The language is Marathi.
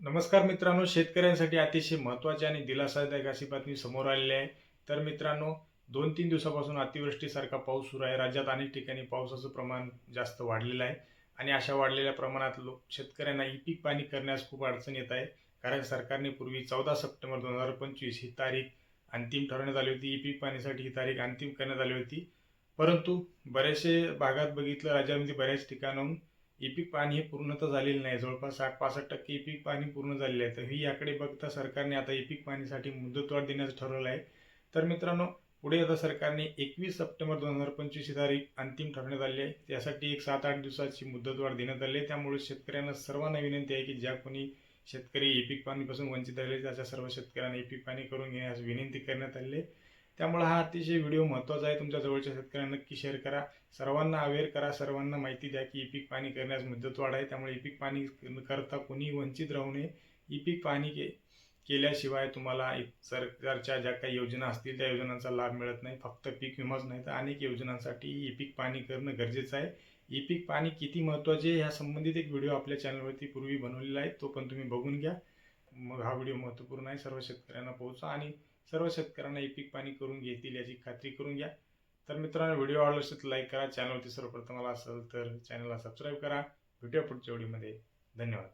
नमस्कार मित्रांनो शेतकऱ्यांसाठी अतिशय महत्त्वाची आणि दिलासादायक अशी बातमी समोर आलेली आहे. तर मित्रांनो दोन तीन दिवसापासून अतिवृष्टीसारखा पाऊस सुरू आहे. राज्यात अनेक ठिकाणी पावसाचं प्रमाण जास्त वाढलेलं आहे आणि अशा वाढलेल्या प्रमाणात लोक शेतकऱ्यांना ई पीक पाणी करण्यास खूप अडचण येत आहे. कारण सरकारने पूर्वी चौदा सप्टेंबर दोन हजार पंचवीस ही तारीख अंतिम ठरवण्यात आली होती. ई पीक पाणीसाठी ही तारीख अंतिम करण्यात आली होती. परंतु बरेचसे भागात बघितलं राज्यामध्ये बऱ्याच ठिकाणाहून ई पीक पाणी हे पूर्णतः झालेलं नाही. जवळपास साठ पासष्ट टक्के ई पीक पाणी पूर्ण झालेलं आहे. तर ही याकडे बघता सरकारने आता ई पीक पाणीसाठी मुदतवाढ देण्याचं ठरवलं आहे. तर मित्रांनो पुढे आता सरकारने एकवीस सप्टेंबर दोन हजार पंचवीस ही तारीख अंतिम ठरवण्यात आली आहे. त्यासाठी एक सात आठ दिवसाची मुदतवाढ देण्यात आली आहे. त्यामुळे शेतकऱ्यांना सर्वांना विनंती आहे की ज्या कोणी शेतकरी ई पीक पाणीपासून वंचित राहिले त्याच्या सर्व शेतकऱ्यांना ई पीक पाणी करून घेण्यास विनंती करण्यात आली आहे. त्यामुळे हा अतिशय व्हिडिओ महत्त्वाचा आहे. तुमच्या जवळच्या शेतकऱ्यांना नक्की शेअर करा. सर्वांना अवेअर करा. सर्वांना माहिती द्या की ई पीक पाणी करण्यास मुदतवाढ आहे. त्यामुळे ई पीक पाणी करता कोणी वंचित राहू नये. ई पीक पाणी के केल्याशिवाय तुम्हाला सरकारच्या ज्या काही योजना असतील त्या योजनांचा लाभ मिळत नाही. फक्त पीक विमाच नाही तर अनेक योजनांसाठी ई पीक पाणी करणं गरजेचं आहे. ई पीक पाणी किती महत्त्वाचे आहे ह्या संबंधित एक व्हिडिओ आपल्या चॅनलवरती पूर्वी बनवलेला आहे. तो पण तुम्ही बघून घ्या. मग हा व्हिडिओ महत्त्वपूर्ण आहे. सर्व शेतकऱ्यांना पोहोचा आणि सर्व शेतकऱ्यांना हे पीक पाणी करून घेतील याची खात्री करून घ्या. तर मित्रांनो व्हिडिओ आवडला असेल तर लाईक करा. चॅनलवरती सर्वप्रथम आला असेल तर चॅनलला सबस्क्राईब करा. व्हिडिओ पुढच्या व्हिडिओमध्ये. धन्यवाद.